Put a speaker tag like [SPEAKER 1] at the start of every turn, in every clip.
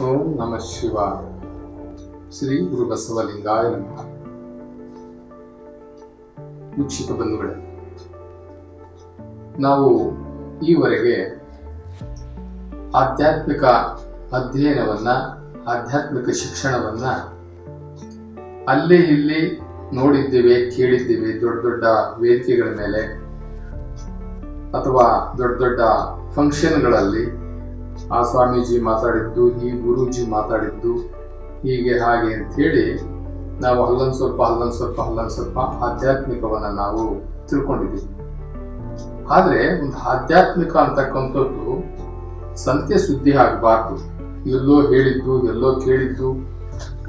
[SPEAKER 1] ಓಂ ನಮ ಶಿವ ಶ್ರೀ ಗುರು ಬಸವಲಿಂಗಾಯ ನಮಃ ನಾವು ಈವರೆಗೆ ಆಧ್ಯಾತ್ಮಿಕ ಅಧ್ಯಯನವನ್ನ, ಆಧ್ಯಾತ್ಮಿಕ ಶಿಕ್ಷಣವನ್ನ ಅಲ್ಲೇ ಇಲ್ಲಿ ನೋಡಿದ್ದೇವೆ, ಕೇಳಿದ್ದೇವೆ, ದೊಡ್ಡ ದೊಡ್ಡ ವೇದಿಕೆಗಳ ಮೇಲೆ ಅಥವಾ ದೊಡ್ಡ ದೊಡ್ಡ ಫಂಕ್ಷನ್ಗಳಲ್ಲಿ ಆ ಸ್ವಾಮೀಜಿ ಮಾತಾಡಿದ್ದು, ಈ ಗುರೂಜಿ ಮಾತಾಡಿದ್ದು ಹೀಗೆ ಹಾಗೆ ಅಂತ ಹೇಳಿ ನಾವು ಅಲ್ಲೊಂದು ಸ್ವಲ್ಪ ಅಲ್ಲೊಂದು ಸ್ವಲ್ಪ ಅಲ್ಲೊಂದು ಸ್ವಲ್ಪ ಆಧ್ಯಾತ್ಮಿಕವನ್ನ ನಾವು ತಿಳ್ಕೊಂಡಿದ್ದೀವಿ. ಆದ್ರೆ ಒಂದು ಆಧ್ಯಾತ್ಮಿಕ ಅಂತಕ್ಕಂಥದ್ದು ಸಂತೆ ಸುದ್ದಿ ಆಗಬಾರ್ದು. ಎಲ್ಲೋ ಹೇಳಿದ್ದು, ಎಲ್ಲೋ ಕೇಳಿದ್ದು,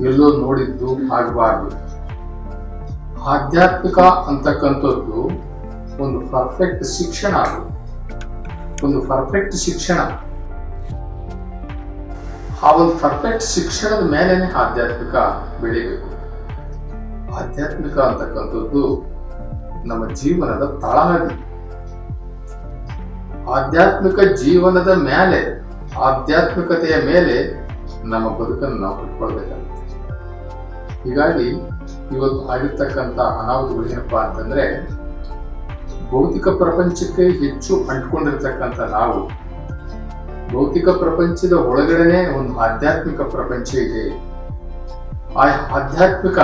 [SPEAKER 1] ಎಲ್ಲೋ ನೋಡಿದ್ದು ಆಗಬಾರ್ದು. ಆಧ್ಯಾತ್ಮಿಕ ಅಂತಕ್ಕಂಥದ್ದು ಒಂದು ಪರ್ಫೆಕ್ಟ್ ಶಿಕ್ಷಣ ಅದು. ಒಂದು ಪರ್ಫೆಕ್ಟ್ ಶಿಕ್ಷಣ. ಆ ಒಂದು ಪರ್ಫೆಕ್ಟ್ ಶಿಕ್ಷಣದ ಮೇಲೇನೆ ಆಧ್ಯಾತ್ಮಿಕ ಬೆಳಿಬೇಕು ಆಧ್ಯಾತ್ಮಿಕ ಅಂತಕ್ಕಂಥದ್ದು ನಮ್ಮ ಜೀವನದ ತಳಹದಿ ಆಧ್ಯಾತ್ಮಿಕ ಜೀವನದ ಮೇಲೆ, ಆಧ್ಯಾತ್ಮಿಕತೆಯ ಮೇಲೆ ನಮ್ಮ ಬದುಕನ್ನು ನಾವು ಕಟ್ಕೊಳ್ಬೇಕಾಗುತ್ತೆ. ಹೀಗಾಗಿ ಇವತ್ತು ಆಗಿರ್ತಕ್ಕಂಥ ಅನಾಹುತಗಳು ಏನಪ್ಪಾ ಅಂತಂದ್ರೆ ಭೌತಿಕ ಪ್ರಪಂಚಕ್ಕೆ ಹೆಚ್ಚು ಅಂಟ್ಕೊಂಡಿರ್ತಕ್ಕಂಥ ನಾವು ಭೌತಿಕ ಪ್ರಪಂಚದ ಒಳಗಡೆನೆ ಒಂದು ಆಧ್ಯಾತ್ಮಿಕ ಪ್ರಪಂಚ ಇದೆ. ಆ ಆಧ್ಯಾತ್ಮಿಕ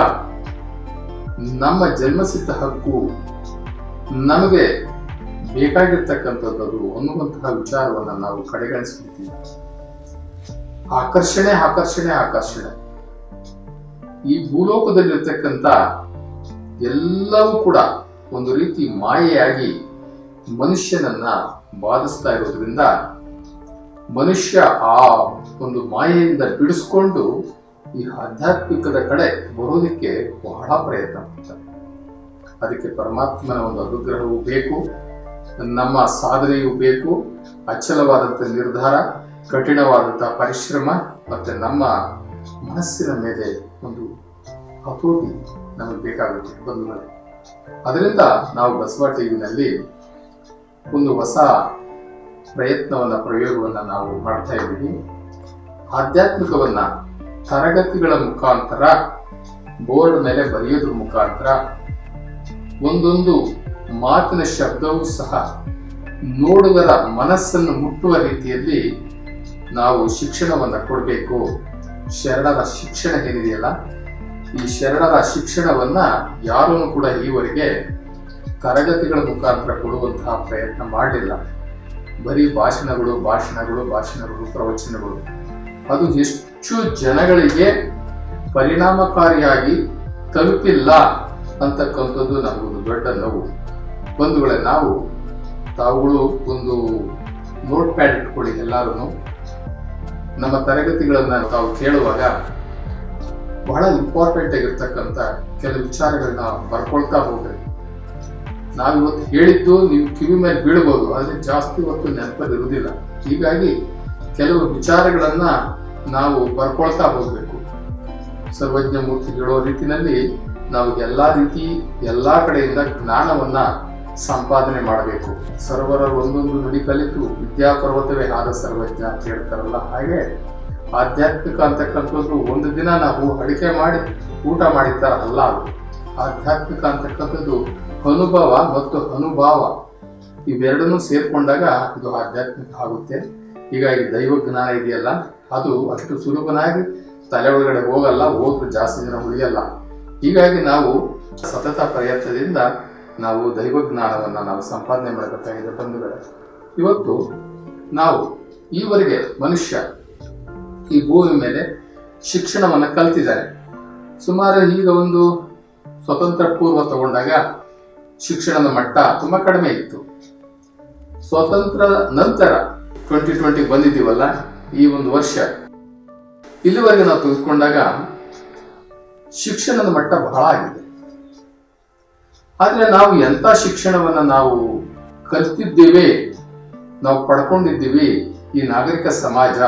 [SPEAKER 1] ನಮ್ಮ ಜನ್ಮಸಿದ್ಧ ಹಕ್ಕು ನಮಗೆ ಬೇಕಾಗಿರ್ತಕ್ಕಂಥದ್ದು ಅನ್ನುವಂತಹ ವಿಚಾರವನ್ನು ನಾವು ಕಡೆಗಣಿಸ್ಬಿಡ್ತೀವಿ ಆಕರ್ಷಣೆ ಆಕರ್ಷಣೆ ಆಕರ್ಷಣೆ. ಈ ಭೂಲೋಕದಲ್ಲಿರ್ತಕ್ಕಂಥ ಎಲ್ಲವೂ ಕೂಡ ಒಂದು ರೀತಿ ಮಾಯೆಯಾಗಿ ಮನುಷ್ಯನನ್ನ ಬಾಧಿಸ್ತಾ ಇರೋದ್ರಿಂದ ಮನುಷ್ಯ ಆ ಒಂದು ಮಾಯೆಯಿಂದ ಬಿಡಿಸ್ಕೊಂಡು ಈ ಆಧ್ಯಾತ್ಮಿಕದ ಕಡೆ ಬರೋದಕ್ಕೆ ಬಹಳ ಪ್ರಯತ್ನ ಪಡ್ತಾರೆ. ಅದಕ್ಕೆ ಪರಮಾತ್ಮನ ಒಂದು ಅನುಗ್ರಹವೂ ಬೇಕು, ನಮ್ಮ ಸಾಧನೆಯೂ ಬೇಕು, ಅಚಲವಾದಂಥ ನಿರ್ಧಾರ, ಕಠಿಣವಾದಂಥ ಪರಿಶ್ರಮ ಮತ್ತೆ ನಮ್ಮ ಮನಸ್ಸಿನ ಮೇಲೆ ಒಂದು ಹತೋಟಿ ನಮಗೆ ಬೇಕಾಗುತ್ತೆ ಬಂಧುಗಳೇ ಅದರಿಂದ ನಾವು ಬಸವ ಟಿವಿನಲ್ಲಿ ಒಂದು ಹೊಸ ಪ್ರಯತ್ನವನ್ನ, ಪ್ರಯೋಗವನ್ನ ನಾವು ಮಾಡ್ತಾ ಇದ್ದೀವಿ. ಆಧ್ಯಾತ್ಮಿಕವನ್ನ ತರಗತಿಗಳ ಮುಖಾಂತರ, ಬೋರ್ಡ್ ಮೇಲೆ ಬರೆಯೋದ್ರ ಮುಖಾಂತರ ಒಂದೊಂದು ಮಾತಿನ ಶಬ್ದವೂ ಸಹ ನೋಡುಗರ ಮನಸ್ಸನ್ನು ಮುಟ್ಟುವ ರೀತಿಯಲ್ಲಿ ನಾವು ಶಿಕ್ಷಣವನ್ನ ಕೊಡಬೇಕು. ಶರಣರ ಶಿಕ್ಷಣ ಏನಿದೆಯಲ್ಲ, ಈ ಶರಣರ ಶಿಕ್ಷಣವನ್ನ ಯಾರೂ ಕೂಡ ಈವರೆಗೆ ತರಗತಿಗಳ ಮುಖಾಂತರ ಕೊಡುವಂತಹ ಪ್ರಯತ್ನ ಮಾಡಲಿಲ್ಲ. ಬರೀ ಭಾಷಣಗಳು ಭಾಷಣಗಳು ಭಾಷಣಗಳು, ಪ್ರವಚನಗಳು. ಅದು ಹೆಚ್ಚು ಜನಗಳಿಗೆ ಪರಿಣಾಮಕಾರಿಯಾಗಿ ತಲುಪಿಲ್ಲ ಅಂತಕ್ಕಂಥದ್ದು ನಮಗೊಂದು ದೊಡ್ಡ ನೋವು. ಬಂಧುಗಳೇ, ನಾವು ತಾವುಗಳು ಒಂದು ನೋಟ್ ಪ್ಯಾಡ್ ಇಟ್ಕೊಳ್ಳಿ ಎಲ್ಲರೂ ನಮ್ಮ ತರಗತಿಗಳನ್ನ ತಾವು ಕೇಳುವಾಗ ಬಹಳ ಇಂಪಾರ್ಟೆಂಟ್ ಆಗಿರ್ತಕ್ಕಂಥ ಕೆಲವು ವಿಚಾರಗಳನ್ನ ಬರ್ಕೊಳ್ತಾ ಹೋಗ್ರಿ ನಾವಿವತ್ತು ಹೇಳಿದ್ದು ನೀವು ಕಿವಿ ಮೇಲೆ ಬೀಳ್ಬೋದು, ಆದರೆ ಜಾಸ್ತಿ ಹೊತ್ತು ನೆನಪದಿರುವುದಿಲ್ಲ ಹೀಗಾಗಿ ಕೆಲವು ವಿಚಾರಗಳನ್ನ ನಾವು ಬರ್ಕೊಳ್ತಾ ಹೋಗ್ಬೇಕು. ಸರ್ವಜ್ಞ ಮೂರ್ತಿ ಹೇಳೋ ರೀತಿನಲ್ಲಿ ನಾವು ಎಲ್ಲಾ ರೀತಿ ಎಲ್ಲಾ ಕಡೆಯಿಂದ ಜ್ಞಾನವನ್ನ ಸಂಪಾದನೆ ಮಾಡಬೇಕು. ಸರ್ವರ ಒಂದೊಂದು ನುಡಿ ಕಲಿತು ವಿದ್ಯಾ ಪರ್ವತವೇ ಆದ ಸರ್ವಜ್ಞ ಅಂತ ಹೇಳ್ತಾರಲ್ಲ, ಹಾಗೆ ಆಧ್ಯಾತ್ಮಿಕ ಅಂತಕ್ಕಂಥದ್ದು ಒಂದು ದಿನ ನಾವು ಅಡಿಕೆ ಮಾಡಿ ಊಟ ಮಾಡಿದ್ದಾರಲ್ಲ ಅದು. ಆಧ್ಯಾತ್ಮಿಕ ಅಂತಕ್ಕಂಥದ್ದು ಅನುಭವ ಮತ್ತು ಅನುಭಾವ ಇವೆರಡನ್ನೂ ಸೇರ್ಕೊಂಡಾಗ ಇದು ಆಧ್ಯಾತ್ಮಿಕ ಆಗುತ್ತೆ. ಹೀಗಾಗಿ ದೈವ ಜ್ಞಾನ ಇದೆಯಲ್ಲ, ಅದು ಅಷ್ಟು ಸುಲಭನಾಗಿ ತಲೆ ಒಳಗಡೆ ಹೋಗಲ್ಲ, ಹೋದ್ರೆ ಜಾಸ್ತಿ ದಿನ ಉಳಿಯಲ್ಲ. ಹೀಗಾಗಿ ನಾವು ಸತತ ಪ್ರಯತ್ನದಿಂದ ನಾವು ದೈವ ಜ್ಞಾನವನ್ನು ನಾವು ಸಂಪಾದನೆ ಮಾಡಬೇಕಾಗಿದೆ ಬಂಧುಗಳೇ. ಇವತ್ತು ನಾವು ಈವರೆಗೆ ಮನುಷ್ಯ ಈ ಭೂಮಿ ಮೇಲೆ ಶಿಕ್ಷಣವನ್ನು ಕಲ್ತಿದ್ದಾರೆ. ಸುಮಾರು ಈಗ ಒಂದು ಸ್ವತಂತ್ರ ಪೂರ್ವ ತಗೊಂಡಾಗ ಶಿಕ್ಷಣದ ಮಟ್ಟ ತುಂಬಾ ಕಡಿಮೆ ಇತ್ತು. ಸ್ವತಂತ್ರ ನಂತರ ಟ್ವೆಂಟಿ ಟ್ವೆಂಟಿ ಬಂದಿದ್ದೀವಲ್ಲ, ಈ ಒಂದು ವರ್ಷ. ಇಲ್ಲಿವರೆಗೆ ನಾವು ತೆಗೆದುಕೊಂಡಾಗ ಶಿಕ್ಷಣದ ಮಟ್ಟ ಬಹಳ ಆಗಿದೆ. ಆದರೆ ನಾವು ಎಂತ ಶಿಕ್ಷಣವನ್ನ ನಾವು ಕಲ್ತಿದ್ದೇವೆ, ನಾವು ಪಡ್ಕೊಂಡಿದ್ದೀವಿ ಈ ನಾಗರಿಕ ಸಮಾಜ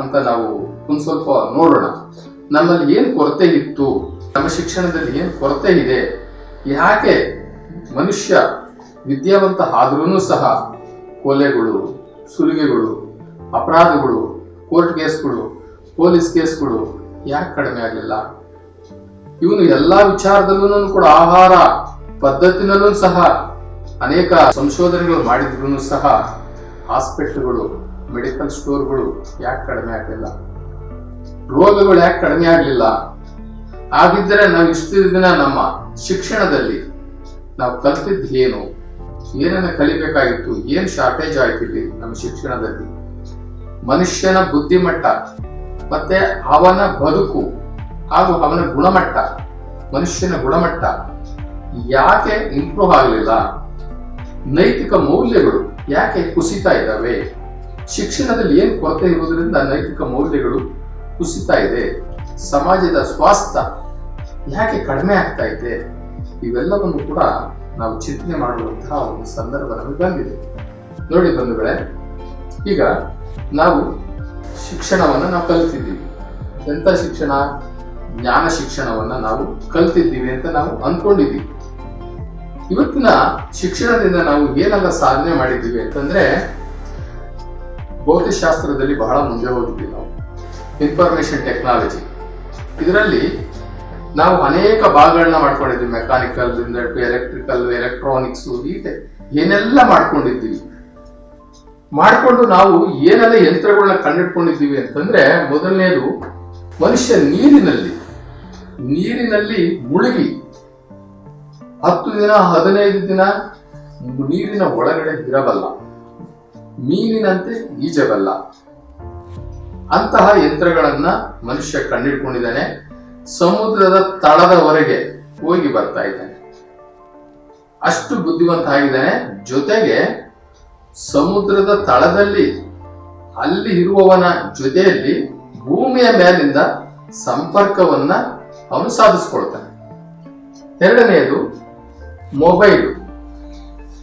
[SPEAKER 1] ಅಂತ ನಾವು ಒಂದು ಸ್ವಲ್ಪ ನೋಡೋಣ. ನಮ್ಮಲ್ಲಿ ಏನು ಕೊರತೆ ಇತ್ತು, ನಮ್ಮ ಶಿಕ್ಷಣದಲ್ಲಿ ಏನು ಕೊರತೆ ಇದೆ, ಯಾಕೆ ಮನುಷ್ಯ ವಿದ್ಯಾವಂತ ಆದ್ರೂ ಸಹ ಕೊಲೆಗಳು, ಸುಲಿಗೆಗಳು, ಅಪರಾಧಗಳು, ಕೋರ್ಟ್ ಕೇಸ್ಗಳು, ಪೊಲೀಸ್ ಕೇಸ್ಗಳು ಯಾಕೆ ಕಡಿಮೆ ಆಗಲಿಲ್ಲ? ಇವನು ಎಲ್ಲಾ ವಿಚಾರದಲ್ಲೂ ಕೂಡ ಆಹಾರ ಪದ್ಧತಿನಲ್ಲೂ ಸಹ ಅನೇಕ ಸಂಶೋಧನೆಗಳು ಮಾಡಿದ್ರು ಸಹ ಹಾಸ್ಪಿಟ್ಲ್ಗಳು, ಮೆಡಿಕಲ್ ಸ್ಟೋರ್ಗಳು ಯಾಕೆ ಕಡಿಮೆ ಆಗಲಿಲ್ಲ? ರೋಗಗಳು ಯಾಕೆ ಕಡಿಮೆ ಆಗಲಿಲ್ಲ? ಆಗಿದ್ದರೆ ನಾವು ಇಷ್ಟು ದಿನ ನಮ್ಮ ಶಿಕ್ಷಣದಲ್ಲಿ ನಾವು ಕಲ್ತಿದ್ದು ಏನು? ಏನನ್ನ ಕಲಿಬೇಕಾಗಿತ್ತು? ಏನ್ ಶಾರ್ಟೇಜ್ ಆಯ್ತಿದೆ ನಮ್ಮ ಶಿಕ್ಷಣದಲ್ಲಿ? ಮನುಷ್ಯನ ಬುದ್ಧಿಮಟ್ಟ, ಮತ್ತೆ ಅವನ ಬದುಕು ಹಾಗೂ ಅವನ ಗುಣಮಟ್ಟ, ಮನುಷ್ಯನ ಗುಣಮಟ್ಟ ಯಾಕೆ ಇಂಪ್ರೂವ್ ಆಗಲಿಲ್ಲ? ನೈತಿಕ ಮೌಲ್ಯಗಳು ಯಾಕೆ ಕುಸಿತಾ ಇದ್ದಾವೆ? ಶಿಕ್ಷಣದಲ್ಲಿ ಏನು ಕೊರತೆ ಇರುವುದರಿಂದ ನೈತಿಕ ಮೌಲ್ಯಗಳು ಕುಸಿತಾ ಇದೆ? ಸಮಾಜದ ಸ್ವಾಸ್ಥ್ಯ ಯಾಕೆ ಕಡಿಮೆ ಆಗ್ತಾ ಇದೆ? ಇವೆಲ್ಲವನ್ನು ಕೂಡ ನಾವು ಚಿಂತನೆ ಮಾಡುವಂತಹ ಒಂದು ಸಂದರ್ಭ ನಮಗೆ ಬಂದಿದೆ. ನೋಡಿ ಬಂಧುಗಳೇ, ಈಗ ನಾವು ಶಿಕ್ಷಣವನ್ನು ನಾವು ಕಲ್ತಿದ್ದೀವಿ. ಎಂಥ ಶಿಕ್ಷಣ? ಜ್ಞಾನ ಶಿಕ್ಷಣವನ್ನು ನಾವು ಕಲ್ತಿದ್ದೀವಿ ಅಂತ ನಾವು ಅಂದ್ಕೊಂಡಿದ್ದೀವಿ. ಇವತ್ತಿನ ಶಿಕ್ಷಣದಿಂದ ನಾವು ಏನೆಲ್ಲ ಸಾಧನೆ ಮಾಡಿದ್ದೀವಿ ಅಂತಂದ್ರೆ, ಭೌತಶಾಸ್ತ್ರದಲ್ಲಿ ಬಹಳ ಮುಂದೆ ಹೋಗಿದ್ದೀವಿ ನಾವು. ಇನ್ಫಾರ್ಮೇಶನ್ ಟೆಕ್ನಾಲಜಿ ಇದರಲ್ಲಿ ನಾವು ಅನೇಕ ಭಾಗಗಳನ್ನ ಮಾಡ್ಕೊಂಡಿದ್ದೀವಿ ಮೆಕ್ಯಾನಿಕಲ್ ಟು ಎಲೆಕ್ಟ್ರಿಕಲ್ ಎಲೆಕ್ಟ್ರಾನಿಕ್ಸ್ ಹೀಗೆ ಏನೆಲ್ಲ ಮಾಡ್ಕೊಂಡಿದ್ದೀವಿ. ಮಾಡಿಕೊಂಡು ನಾವು ಏನೆಲ್ಲ ಯಂತ್ರಗಳನ್ನ ಕಂಡಿಡ್ಕೊಂಡಿದ್ದೀವಿ ಅಂತಂದ್ರೆ ಮೊದಲನೇದು ಮನುಷ್ಯ ನೀರಿನಲ್ಲಿ ನೀರಿನಲ್ಲಿ ಮುಳುಗಿ ಹತ್ತು ದಿನ, ಹದಿನೈದು ದಿನ ನೀರಿನ ಒಳಗಡೆ ಇರಬಲ್ಲ, ಮೀನಿನಂತೆ ಈಜಬಲ್ಲ. ಅಂತಹ ಯಂತ್ರಗಳನ್ನ ಮನುಷ್ಯ ಕಂಡಿಡ್ಕೊಂಡಿದ್ದಾನೆ ಸಮುದ್ರದ ತಳದವರೆಗೆ ಹೋಗಿ ಬರ್ತಾ ಇದ್ದಾನೆ. ಅಷ್ಟು ಬುದ್ಧಿವಂತ ಆಗಿದ್ದಾನೆ. ಜೊತೆಗೆ ಸಮುದ್ರದ ತಳದಲ್ಲಿ ಅಲ್ಲಿ ಇರುವವನ ಜೊತೆಯಲ್ಲಿ ಭೂಮಿಯ ಮೇಲಿಂದ ಸಂಪರ್ಕವನ್ನ ಅವನು ಸಾಧಿಸ್ಕೊಳ್ತಾನೆ. ಎರಡನೆಯದು ಮೊಬೈಲ್.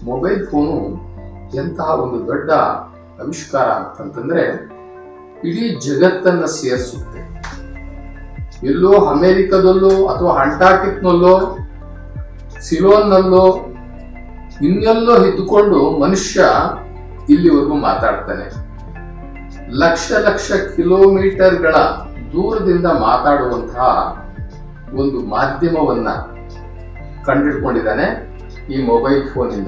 [SPEAKER 1] ಮೊಬೈಲ್ ಫೋನು ಎಂತಹ ಒಂದು ದೊಡ್ಡ ಆವಿಷ್ಕಾರ ಅಂತಂತಂದ್ರೆ ಇಡೀ ಜಗತ್ತನ್ನ ಸೇರಿಸುತ್ತೆ. ಎಲ್ಲೋ ಅಮೆರಿಕದಲ್ಲೋ ಅಥವಾ ಅಂಟಾರ್ಟಿಕ್ನಲ್ಲೋ ಸಿಲೋನ್ನಲ್ಲೋ, ಇನ್ನೆಲ್ಲೋ ಇದ್ದುಕೊಂಡು ಮನುಷ್ಯ ಇಲ್ಲಿವರೆಗೂ ಮಾತಾಡ್ತಾನೆ. ಲಕ್ಷ ಲಕ್ಷ ಕಿಲೋಮೀಟರ್ಗಳ ದೂರದಿಂದ ಮಾತಾಡುವಂತಹ ಒಂದು ಮಾಧ್ಯಮವನ್ನ ಕಂಡಿಡ್ಕೊಂಡಿದ್ದಾನೆ ಈ ಮೊಬೈಲ್ ಫೋನಿಂದ.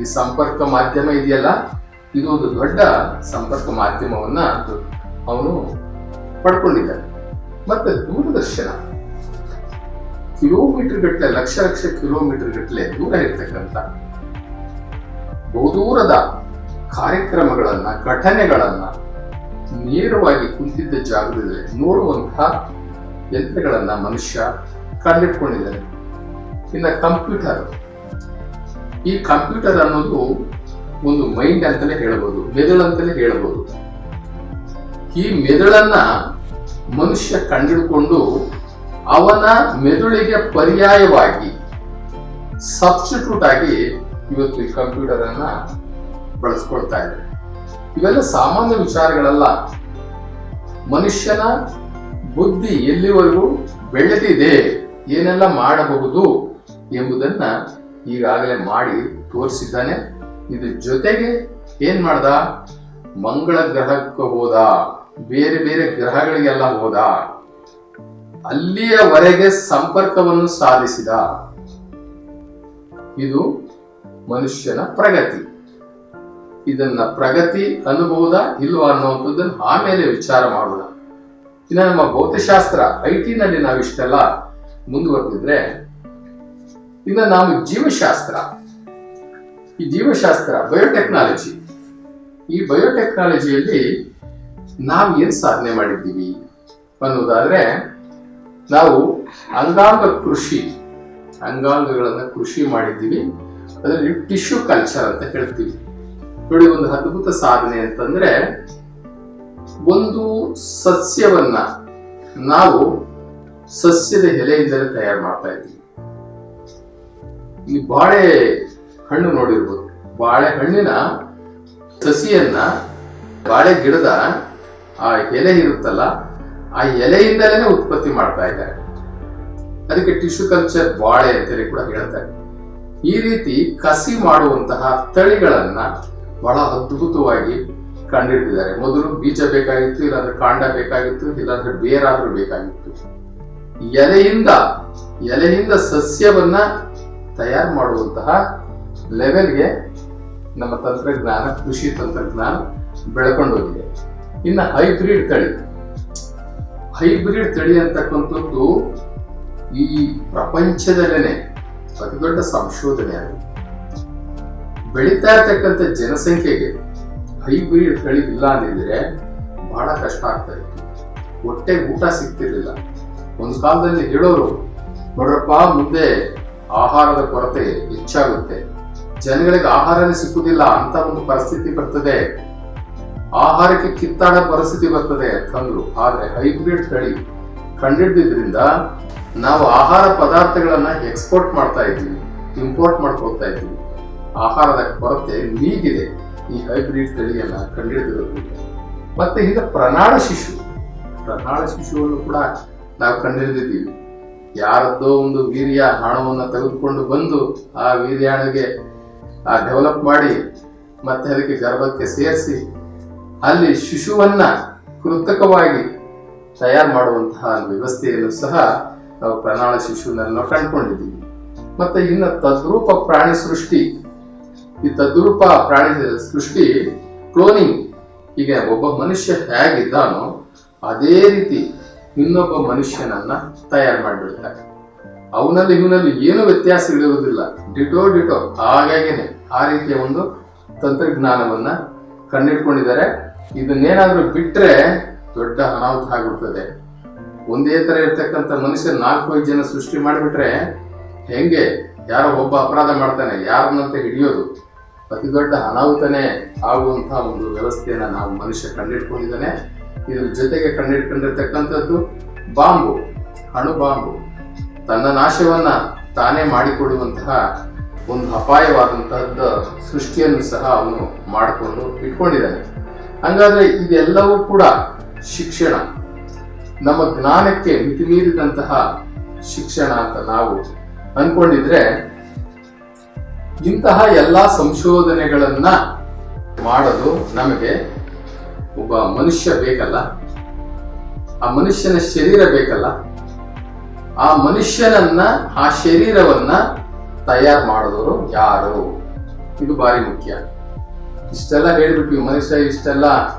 [SPEAKER 1] ಈ ಸಂಪರ್ಕ ಮಾಧ್ಯಮ ಇದೆಯಲ್ಲ? ಇದು ಒಂದು ದೊಡ್ಡ ಸಂಪರ್ಕ ಮಾಧ್ಯಮವನ್ನ ಅವನು ಪಡ್ಕೊಂಡಿದ್ದಾನೆ. ಮತ್ತೆ ದೂರದರ್ಶನ ಕಿಲೋಮೀಟರ್ ಗಟ್ಟಲೆ, ಲಕ್ಷ ಲಕ್ಷ ಕಿಲೋಮೀಟರ್ ಗಟ್ಟಲೆ ದೂರ ಇರ್ತಕ್ಕಂಥ ಬಹುದೂರದ ಕಾರ್ಯಕ್ರಮಗಳನ್ನ, ಘಟನೆಗಳನ್ನ ನೇರವಾಗಿ ಕುಂತಿದ್ದ ಜಾಗದಲ್ಲಿ ನೋಡುವಂತಹ ಯಂತ್ರಗಳನ್ನ ಮನುಷ್ಯ ಕಂಡಿಟ್ಕೊಂಡಿದ್ದಾನೆ ಇನ್ನ ಕಂಪ್ಯೂಟರ್. ಈ ಕಂಪ್ಯೂಟರ್ ಅನ್ನೋದು ಒಂದು ಮೈಂಡ್ ಅಂತಲೇ ಹೇಳ್ಬೋದು ಮೆದುಳು ಅಂತಲೇ ಹೇಳ್ಬೋದು. ಈ ಮೆದುಳನ್ನ ಮನುಷ್ಯ ಕಂಡಿಡ್ಕೊಂಡು ಅವನ ಮೆದುಳಿಗೆ ಪರ್ಯಾಯವಾಗಿ ಸಬ್ಸ್ಟಿಟ್ಯೂಟ್ ಆಗಿ ಇವತ್ತು ಈ ಕಂಪ್ಯೂಟರ್ ಅನ್ನ ಬಳಸ್ಕೊಳ್ತಾ ಇದೆ ಇವೆಲ್ಲ ಸಾಮಾನ್ಯ ವಿಚಾರಗಳಲ್ಲ. ಮನುಷ್ಯನ ಬುದ್ಧಿ ಎಲ್ಲಿವರೆಗೂ ಬೆಳೆದಿದೆ, ಏನೆಲ್ಲ ಮಾಡಬಹುದು ಎಂಬುದನ್ನ ಈಗಾಗಲೇ ಮಾಡಿ ತೋರಿಸಿದ್ದಾನೆ. ಇದ್ರ ಜೊತೆಗೆ ಏನ್ ಮಾಡ್ದ? ಮಂಗಳ ಗ್ರಹಕ್ಕೆ ಹೋದ. ಬೇರೆ ಬೇರೆ ಗ್ರಹಗಳಿಗೆಲ್ಲ ಹೋದ, ಅಲ್ಲಿಯವರೆಗೆ ಸಂಪರ್ಕವನ್ನು ಸಾಧಿಸಿದ. ಇದು ಮನುಷ್ಯನ ಪ್ರಗತಿ. ಇದನ್ನ ಪ್ರಗತಿ ಅನುಭವದ ಇಲ್ವಾ ಅನ್ನುವಂಥದ್ದನ್ನು ಆಮೇಲೆ ವಿಚಾರ ಮಾಡೋಣ. ಇನ್ನು ನಮ್ಮ ಭೌತಶಾಸ್ತ್ರ, ಐ ನಲ್ಲಿ ನಾವು ಇಷ್ಟೆಲ್ಲ ಮುಂದುವರೆದಿದ್ರೆ, ಇನ್ನು ನಾವು ಜೀವಶಾಸ್ತ್ರ. ಈ ಜೀವಶಾಸ್ತ್ರ ಬಯೋಟೆಕ್ನಾಲಜಿ ಈ ಬಯೋಟೆಕ್ನಾಲಜಿಯಲ್ಲಿ ನಾವು ಏನ್ ಸಾಧನೆ ಮಾಡಿದ್ದೀವಿ ಅನ್ನೋದಾದ್ರೆ, ನಾವು ಅಂಗಾಂಗ ಕೃಷಿ, ಅಂಗಾಂಗಗಳನ್ನ ಕೃಷಿ ಮಾಡಿದ್ದೀವಿ. ಅದರಲ್ಲಿ ಟಿಶ್ಯೂ ಕಲ್ಚರ್ ಅಂತ ಹೇಳ್ತೀವಿ. ನೋಡಿ, ಒಂದು ಅದ್ಭುತ ಸಾಧನೆ ಅಂತಂದ್ರೆ, ಒಂದು ಸಸ್ಯವನ್ನ ನಾವು ಸಸ್ಯದ ಎಲೆಯಿಂದಲೇ ತಯಾರು ಮಾಡ್ತಾ ಇದ್ದೀವಿ. ಈ ಬಾಳೆ ಹಣ್ಣು ನೋಡಿರ್ಬೋದು. ಬಾಳೆ ಹಣ್ಣಿನ ಸಸಿಯನ್ನ ಬಾಳೆ ಗಿಡದ ಆ ಎಲೆ ಇರುತ್ತಲ್ಲ, ಆ ಎಲೆಯಿಂದಲೇ ಉತ್ಪತ್ತಿ ಮಾಡ್ತಾ ಇದ್ದಾರೆ. ಅದಕ್ಕೆ ಟಿಶ್ಯೂ ಕಲ್ಚರ್ ಬಾಳೆ ಅಂತೇಳಿ ಕೂಡ ಹೇಳ್ತಾರೆ. ಈ ರೀತಿ ಕಸಿ ಮಾಡುವಂತಹ ತಳಿಗಳನ್ನ ಬಹಳ ಅದ್ಭುತವಾಗಿ ಕಂಡಿಡಿದಿದ್ದಾರೆ ಮೊದಲು ಬೀಜ ಬೇಕಾಗಿತ್ತು, ಇಲ್ಲಾಂದ್ರೆ ಕಾಂಡ ಬೇಕಾಗಿತ್ತು, ಇಲ್ಲಾಂದ್ರೆ ಬೇರಾದ್ರೂ ಬೇಕಾಗಿತ್ತು. ಎಲೆಯಿಂದ ಎಲೆಯಿಂದ ಸಸ್ಯವನ್ನ ತಯಾರು ಮಾಡುವಂತಹ ಲೆವೆಲ್ಗೆ ನಮ್ಮ ತಂತ್ರಜ್ಞಾನ, ಕೃಷಿ ತಂತ್ರಜ್ಞಾನ ಬೆಳ್ಕೊಂಡು ಹೋಗಿದೆ. ಇನ್ನು ಹೈಬ್ರಿಡ್ ತಳಿ. ಹೈಬ್ರಿಡ್ ತಳಿ ಅಂತಕ್ಕಂಥದ್ದು ಈ ಪ್ರಪಂಚದಲ್ಲೇನೆ ಅತಿ ದೊಡ್ಡ ಸಂಶೋಧನೆ ಅದು. ಬೆಳೀತಾ ಇರ್ತಕ್ಕಂಥ ಜನಸಂಖ್ಯೆಗೆ ಹೈಬ್ರಿಡ್ ತಳಿ ಇಲ್ಲ ಅಂದಿದ್ರೆ ಬಹಳ ಕಷ್ಟ ಆಗ್ತಾ ಇತ್ತು. ಹೊಟ್ಟೆ ಊಟ ಸಿಗ್ತಿರ್ಲಿಲ್ಲ. ಒಂದು ಕಾಲದಲ್ಲಿ ಹೇಳೋರು, ನೋಡ್ರಪ್ಪ, ಮುಂದೆ ಆಹಾರದ ಕೊರತೆ ಹೆಚ್ಚಾಗುತ್ತೆ. ಜನಗಳಿಗೆ ಆಹಾರನೇ ಸಿಕ್ಕುದಿಲ್ಲ ಅಂತ ಒಂದು ಪರಿಸ್ಥಿತಿ ಬರ್ತದೆ. ಆಹಾರಕ್ಕೆ ಕಿತ್ತಾಡ ಪರಿಸ್ಥಿತಿ ಬರ್ತದೆ ಅಂದ್ರು. ಆದ್ರೆ ಹೈಬ್ರಿಡ್ ತಳಿ ಕಂಡಿಡ್ದಿದ್ರಿಂದ ನಾವು ಆಹಾರ ಪದಾರ್ಥಗಳನ್ನ ಎಕ್ಸ್ಪೋರ್ಟ್ ಮಾಡ್ತಾ ಇದ್ದೀವಿ, ಇಂಪೋರ್ಟ್ ಮಾಡ್ಕೊಳ್ತಾ ಇದ್ದೀವಿ. ಆಹಾರದ ಕೊರತೆ ನೀಗಿದೆ ಈ ಹೈಬ್ರಿಡ್ ತಳಿಯನ್ನ ಕಂಡಿಡಿದಿರೋದ್ರಿಂದ. ಮತ್ತೆ ಈಗ ಪ್ರಣಾಳ ಶಿಶು ಪ್ರಣಾಳ ಶಿಶುವನ್ನು ಕೂಡ ನಾವು ಕಂಡಿಡಿದಿದ್ದೀವಿ. ಯಾರದ್ದೋ ಒಂದು ವೀರ್ಯ ಹಣವನ್ನು ತೆಗೆದುಕೊಂಡು ಬಂದು ಆ ವೀರ್ಯಾಣಿಗೆ ಆ ಡೆವಲಪ್ ಮಾಡಿ ಮತ್ತೆ ಅದಕ್ಕೆ ಗರ್ಭಕ್ಕೆ ಸೇರಿಸಿ ಅಲ್ಲಿ ಶಿಶುವನ್ನ ಕೃತಕವಾಗಿ ತಯಾರು ಮಾಡುವಂತಹ ವ್ಯವಸ್ಥೆಯನ್ನು ಸಹ ನಾವು ಪ್ರಣಾಳ ಶಿಶುವನ್ನೆಲ್ಲ ನಾವು ಕಂಡುಕೊಂಡಿದ್ದೀವಿ. ಮತ್ತೆ ಇನ್ನು ತದ್ರೂಪ ಪ್ರಾಣಿ ಸೃಷ್ಟಿ, ಈ ತದ್ರೂಪ ಪ್ರಾಣಿ ಸೃಷ್ಟಿ ಕ್ಲೋನಿಂಗ್ ಈಗ ಒಬ್ಬ ಮನುಷ್ಯ ಹೇಗಿದ್ದಾನೋ ಅದೇ ರೀತಿ ಇನ್ನೊಬ್ಬ ಮನುಷ್ಯನನ್ನ ತಯಾರು ಮಾಡಿಬಿಡ್ತಾರೆ. ಅವನಲ್ಲಿ ಇವನಲ್ಲಿ ಏನು ವ್ಯತ್ಯಾಸಗಳಿರುವುದಿಲ್ಲ ಡಿಟೋ ಡಿಟೋ, ಹಾಗಾಗೇನೆ ಆ ರೀತಿಯ ಒಂದು ತಂತ್ರಜ್ಞಾನವನ್ನ ಕಂಡಿಡ್ಕೊಂಡಿದ್ದಾರೆ ಇದನ್ನೇನಾದ್ರೂ ಬಿಟ್ರೆ ದೊಡ್ಡ ಅನಾಹುತ ಆಗ್ಬಿಡ್ತದೆ. ಒಂದೇ ತರ ಇರ್ತಕ್ಕಂಥ ಮನುಷ್ಯ ನಾಲ್ಕು ಐದು ಜನ ಸೃಷ್ಟಿ ಮಾಡಿಬಿಟ್ರೆ ಹೆಂಗೆ? ಯಾರೋ ಒಬ್ಬ ಅಪರಾಧ ಮಾಡ್ತಾನೆ, ಯಾರನ್ನಂತ ಹಿಡಿಯೋದು? ಅತಿ ದೊಡ್ಡ ಅನಾಹುತನೇ ಆಗುವಂತಹ ಒಂದು ವ್ಯವಸ್ಥೆಯನ್ನ ನಾವು ಮನುಷ್ಯ ಕಂಡಿಟ್ಕೊಂಡಿದ್ದಾನೆ. ಇದ್ರ ಜೊತೆಗೆ ಕಂಡಿಟ್ಕೊಂಡಿರ್ತಕ್ಕಂಥದ್ದು ಬಾಂಬು ಅಣು ಬಾಂಬು. ತನ್ನ ನಾಶವನ್ನ ತಾನೇ ಮಾಡಿಕೊಡುವಂತಹ ಒಂದು ಅಪಾಯವಾದಂತಹದ್ದು ಸೃಷ್ಟಿಯನ್ನು ಸಹ ಅವನು ಮಾಡಿಕೊಂಡು ಇಟ್ಕೊಂಡಿದ್ದಾನೆ. ಹಂಗಾದ್ರೆ ಇದೆಲ್ಲವೂ ಕೂಡ ಶಿಕ್ಷಣ. ನಮ್ಮ ಜ್ಞಾನಕ್ಕೆ ಮಿತಿಮೀರಿದಂತಹ ಶಿಕ್ಷಣ ಅಂತ ನಾವು ಅನ್ಕೊಂಡಿದ್ರೆ ಇಂತಹ ಎಲ್ಲ ಸಂಶೋಧನೆಗಳನ್ನ ಮಾಡಲು ನಮಗೆ ಒಬ್ಬ ಮನುಷ್ಯ ಬೇಕಲ್ಲ. ಆ ಮನುಷ್ಯನ ಶರೀರ ಬೇಕಲ್ಲ. ಆ ಮನುಷ್ಯನನ್ನ, ಆ ಶರೀರವನ್ನ ತಯಾರು ಮಾಡಿದವರು ಯಾರು? ಇದು ಬಾರಿ ಮುಖ್ಯ. ಇಷ್ಟೆಲ್ಲ ಹೇಳ್ಬಿಟ್ಟು ಮನುಷ್ಯ ಇಷ್ಟೆಲ್ಲ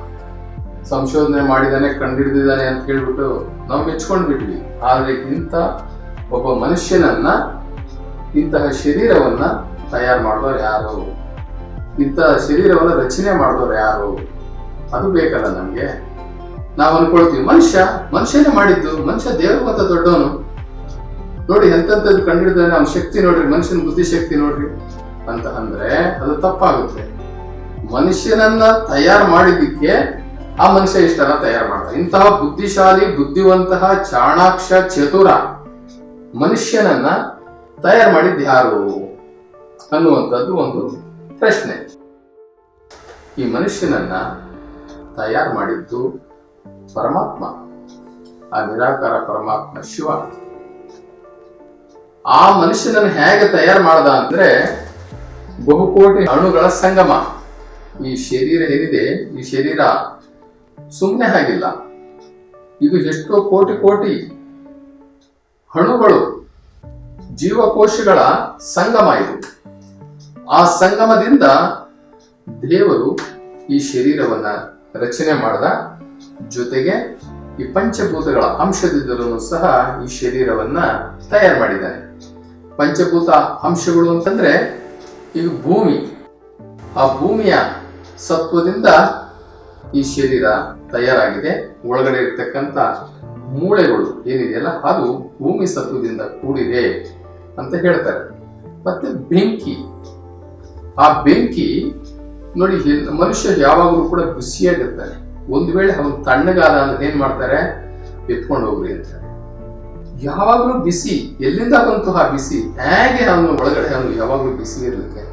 [SPEAKER 1] ಸಂಶೋಧನೆ ಮಾಡಿದಾನೆ ಕಂಡಿಡ್ದಿದ್ದಾನೆ ಅಂತ ಹೇಳ್ಬಿಟ್ಟು ನಾವು ಮೆಚ್ಕೊಂಡ್ಬಿಟ್ವಿ. ಆದರೆ ಇಂಥ ಒಬ್ಬ ಮನುಷ್ಯನನ್ನ, ಇಂತಹ ಶರೀರವನ್ನ ತಯಾರು ಮಾಡಿದವ್ರು ಯಾರು? ಇಂತಹ ಶರೀರವನ್ನ ರಚನೆ ಮಾಡಿದವ್ರು ಯಾರು? ಅದು ಬೇಕಲ್ಲ ನಮಗೆ. ನಾವು ಅನ್ಕೊಳ್ತೀವಿ, ಮನುಷ್ಯ, ಮನುಷ್ಯನೇ ಮಾಡಿದ್ದು, ಮನುಷ್ಯ ದೇವರಿಗಿಂತ ದೊಡ್ಡವನು. ನೋಡಿ ಎಂತದ್ದು ಕಂಡಿಡಿದ್ರೆ ನಮ್ಮ ಶಕ್ತಿ ನೋಡ್ರಿ, ಮನುಷ್ಯನ ಬುದ್ಧಿಶಕ್ತಿ ನೋಡ್ರಿ. ಅಂತ ಅಂದ್ರೆ ಅದು ತಪ್ಪಾಗುತ್ತೆ. ಮನುಷ್ಯನನ್ನ ತಯಾರು ಮಾಡಿದ್ದಕ್ಕೆ ಆ ಮನುಷ್ಯ ಇಷ್ಟನ್ನ ತಯಾರು ಮಾಡ್ತಾರೆ ಇಂತಹ ಬುದ್ಧಿಶಾಲಿ, ಬುದ್ಧಿವಂತಹ, ಚಾಣಾಕ್ಷ, ಚತುರ ಮನುಷ್ಯನನ್ನ ತಯಾರು ಮಾಡಿದ್ದು ಯಾರು ಅನ್ನುವಂಥದ್ದು ಒಂದು ಪ್ರಶ್ನೆ. ಈ ಮನುಷ್ಯನನ್ನ ತಯಾರು ಮಾಡಿದ್ದು ಪರಮಾತ್ಮ. ಆ ನಿರಾಕಾರ ಪರಮಾತ್ಮ ಶಿವ. ಆ ಮನುಷ್ಯನನ್ನು ಹೇಗೆ ತಯಾರು ಮಾಡ್ದ ಅಂದ್ರೆ ಬಹುಕೋಟಿ ಅಣುಗಳ ಸಂಗಮ. ಈ ಶರೀರ ಏನಿದೆ, ಈ ಶರೀರ ಸುಮ್ಮನೆ ಹಾಗಿಲ್ಲ. ಇದು ಎಷ್ಟೋ ಕೋಟಿ ಕೋಟಿ ಅಣುಗಳು ಜೀವಕೋಶಗಳ ಸಂಗಮ ಇದು. ಆ ಸಂಗಮದಿಂದ ದೇವರು ಈ ಶರೀರವನ್ನ ರಚನೆ ಮಾಡಿದ. ಜೊತೆಗೆ ಈ ಪಂಚಭೂತಗಳ ಅಂಶದಿಂದಲೂ ಸಹ ಈ ಶರೀರವನ್ನ ತಯಾರು ಮಾಡಿದ್ದಾರೆ ಪಂಚಭೂತ ಅಂಶಗಳು ಅಂತಂದ್ರೆ ಈಗ ಭೂಮಿ. ಆ ಭೂಮಿಯ ಸತ್ವದಿಂದ ಈ ಶರೀರ ತಯಾರಾಗಿದೆ. ಒಳಗಡೆ ಇರ್ತಕ್ಕಂಥ ಮೂಳೆಗಳು ಏನಿದೆಯಲ್ಲ, ಅದು ಭೂಮಿ ಸತ್ವದಿಂದ ಕೂಡಿದೆ ಅಂತ ಹೇಳ್ತಾರೆ. ಮತ್ತೆ ಬೆಂಕಿ. ಆ ಬೆಂಕಿ ನೋಡಿ ಮನುಷ್ಯ ಯಾವಾಗಲೂ ಕೂಡ ಬಿಸಿಯಾಗಿರ್ತಾನೆ. ಒಂದು ವೇಳೆ ಅವನು ತಣ್ಣಗಾದ ಅಂದ್ರೆ ಏನ್ ಮಾಡ್ತಾರೆ? ಎತ್ಕೊಂಡು ಹೋಗ್ರಿ ಅಂತ. ಯಾವಾಗಲೂ ಬಿಸಿ, ಎಲ್ಲಿಂದ ಬಂತು ಆ ಬಿಸಿ? ಹೇಗೆ ಅವನು ಒಳಗಡೆ, ಅವನು ಯಾವಾಗಲೂ ಬಿಸಿ ಇರಲಿಕ್ಕೆ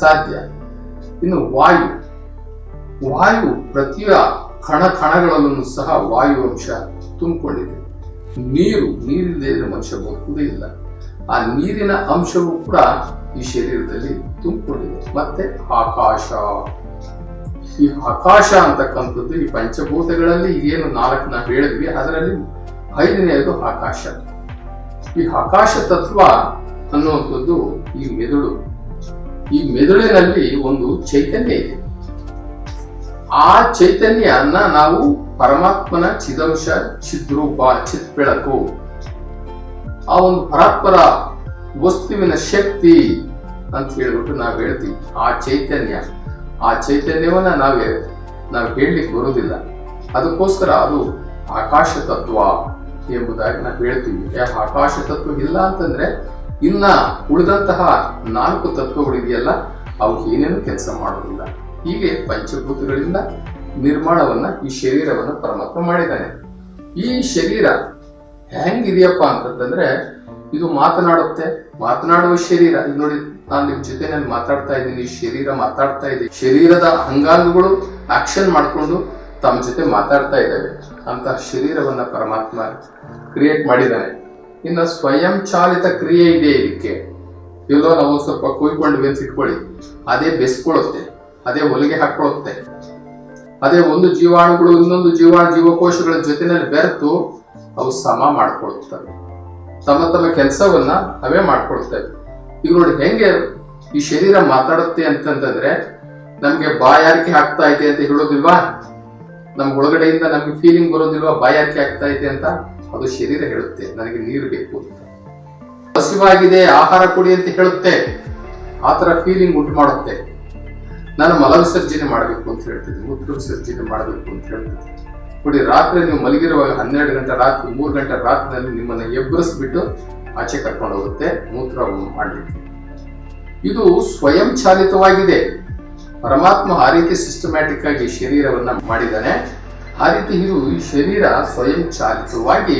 [SPEAKER 1] ಸಾಧ್ಯ? ಇನ್ನು ವಾಯು. ವಾಯು ಪ್ರತಿಯ ಕಣ ಕಣಗಳಲ್ಲೂ ಸಹ ವಾಯು ಅಂಶ ತುಂಬಿಕೊಂಡಿದೆ. ನೀರು ನೀರಿಲ್ಲದೆ ಮನುಷ್ಯ ಬದುಕುವುದೇ ಇಲ್ಲ. ಆ ನೀರಿನ ಅಂಶವೂ ಕೂಡ ಈ ಶರೀರದಲ್ಲಿ ತುಂಬಿಕೊಂಡಿದೆ. ಮತ್ತೆ ಆಕಾಶ. ಈ ಆಕಾಶ ಅಂತಕ್ಕಂಥದ್ದು ಈ ಪಂಚಭೂತಗಳಲ್ಲಿ ಏನು ನಾಲ್ಕು ನಾವು ಹೇಳಿದ್ವಿ, ಅದರಲ್ಲಿ ಐದನೆಯದು ಆಕಾಶ. ಈ ಆಕಾಶ ತತ್ವ ಅನ್ನುವಂಥದ್ದು ಈ ಮೆದುಳು. ಈ ಮೆದುಳಿನಲ್ಲಿ ಒಂದು ಚೈತನ್ಯ ಇದೆ. ಆ ಚೈತನ್ಯನ ನಾವು ಪರಮಾತ್ಮನ ಚಿದಂಶ ಚಿದ್ರೂಪ ಚಿತ್ ಬೆಳಕು ಆ ಒಂದು ಪರಾತ್ಪರ ವಸ್ತುವಿನ ಶಕ್ತಿ ಅಂತ ಹೇಳ್ಬಿಟ್ಟು ನಾವು ಹೇಳ್ತೀವಿ. ಆ ಚೈತನ್ಯ. ಆ ಚೈತನ್ಯವನ್ನ ನಾವೇ, ನಾವು ಹೇಳಲಿಕ್ಕೆ ಬರುವುದಿಲ್ಲ ಅದಕ್ಕೋಸ್ಕರ ಅದು ಆಕಾಶ ತತ್ವ ಎಂಬುದಾಗಿ ನಾವು ಹೇಳ್ತೀವಿ. ಯಾಕೆ ಆಕಾಶ ತತ್ವ ಇಲ್ಲ ಅಂತಂದ್ರೆ ಇನ್ನ ಉಳಿದಂತಹ ನಾಲ್ಕು ತತ್ವಗಳಿದೆಯಲ್ಲ ಅವು ಏನೇನು ಕೆಲಸ ಮಾಡೋದಿಲ್ಲ ಹೀಗೆ ಪಂಚಭೂತಗಳಿಂದ ನಿರ್ಮಾಣವನ್ನ ಈ ಶರೀರವನ್ನ ಪರಮಾತ್ಮ ಮಾಡಿದ್ದಾನೆ. ಈ ಶರೀರ ಹೆಂಗಿದೆಯಪ್ಪ ಅಂತಂದ್ರೆ ಇದು ಮಾತನಾಡುತ್ತೆ. ಮಾತನಾಡುವ ಶರೀರ ಇದು ನೋಡಿ, ನಾನು ನಿಮ್ ಜೊತೆ ನಾನು ಮಾತಾಡ್ತಾ ಇದ್ದೀನಿ. ಶರೀರ ಮಾತಾಡ್ತಾ ಇದೆ. ಶರೀರದ ಅಂಗಾಂಗಗಳು ಆಕ್ಷನ್ ಮಾಡ್ಕೊಂಡು ತಮ್ಮ ಜೊತೆ ಮಾತಾಡ್ತಾ ಇದ್ದಾವೆ. ಅಂತ ಶರೀರವನ್ನ ಪರಮಾತ್ಮ ಕ್ರಿಯೇಟ್ ಮಾಡಿದ್ದಾನೆ. ಇನ್ನು ಸ್ವಯಂ ಚಾಲಿತ ಕ್ರಿಯೆ ಇದೆ ಇದಕ್ಕೆ. ಎಲ್ಲೋ ನಾವು ಸ್ವಲ್ಪ ಕುಯ್ಕೊಂಡು ಅಂತ ಇಟ್ಕೊಳ್ಳಿ. ಅದೇ ಬೆಸ್ಕೊಳ್ಳುತ್ತೆ. ಅದೇ ಹೊಲಿಗೆ ಹಾಕೊಳ್ಳುತ್ತೆ ಅದೇ ಒಂದು ಜೀವಾಣುಗಳು ಇನ್ನೊಂದು ಜೀವಾಣು ಜೀವಕೋಶಗಳ ಜೊತೆನಲ್ಲಿ ಬೆರೆತು ಅವು ಸಮ ಮಾಡ್ಕೊಳ್ತವೆ. ತಮ್ಮ ತಮ್ಮ ಕೆಲಸವನ್ನ ಅವೇ ಮಾಡ್ಕೊಳ್ತವೆ. ಈಗ ನೋಡಿ ಹೆಂಗೆ ಈ ಶರೀರ ಮಾತಾಡುತ್ತೆ ಅಂತಂದ್ರೆ ನಮ್ಗೆ ಬಾಯಾರಿಕೆ ಆಗ್ತಾ ಇದೆ ಅಂತ ಹೇಳೋದಿಲ್ವಾ? ನಮ್ ಒಳಗಡೆಯಿಂದ ನಮ್ಗೆ ಫೀಲಿಂಗ್ ಬರೋದಿಲ್ವಾ? ಬಾಯಾರಿಕೆ ಆಗ್ತಾ ಇದೆ ಅಂತ? ಅದು ಶರೀರ ಹೇಳುತ್ತೆ. ನನಗೆ ನೀರು ಬೇಕು ಹಸಿವಾಗಿದೆ, ಆಹಾರ ಕೊಡಿ ಅಂತ ಹೇಳುತ್ತೆ. ಆ ತರ ಫೀಲಿಂಗ್ ಉಂಟು ಮಾಡುತ್ತೆ. ನಾನು ಮಲ ವಿಸರ್ಜನೆ ಮಾಡಬೇಕು ಅಂತ ಹೇಳ್ತಿದ್ದೆ ಮೂತ್ರ ವಿಸರ್ಜನೆ ಮಾಡಬೇಕು ಅಂತ ಹೇಳ್ತಿದ್ದೆ. ನೋಡಿ, ರಾತ್ರಿ ನೀವು ಮಲಗಿರುವಾಗ ಹನ್ನೆರಡು ಗಂಟೆ ರಾತ್ರಿ, ಮೂರು ಗಂಟೆ ರಾತ್ರಿನಲ್ಲಿ ನಿಮ್ಮನ್ನ ಎಬ್ಬರಿಸ್ಬಿಟ್ಟು ಆಚೆ ಕರ್ಕೊಂಡು ಹೋಗುತ್ತೆ ಮೂತ್ರ ಮಾಡಲಿಕ್ಕೆ. ಇದು ಸ್ವಯಂ ಚಾಲಿತವಾಗಿದೆ. ಪರಮಾತ್ಮ ಆ ರೀತಿ ಸಿಸ್ಟಮ್ಯಾಟಿಕ್ ಆಗಿ ಶರೀರವನ್ನ ಮಾಡಿದ್ದಾನೆ. ಆ ರೀತಿ ಇದು ಈ ಶರೀರ ಸ್ವಯಂ ಚಾಲಿತವಾಗಿ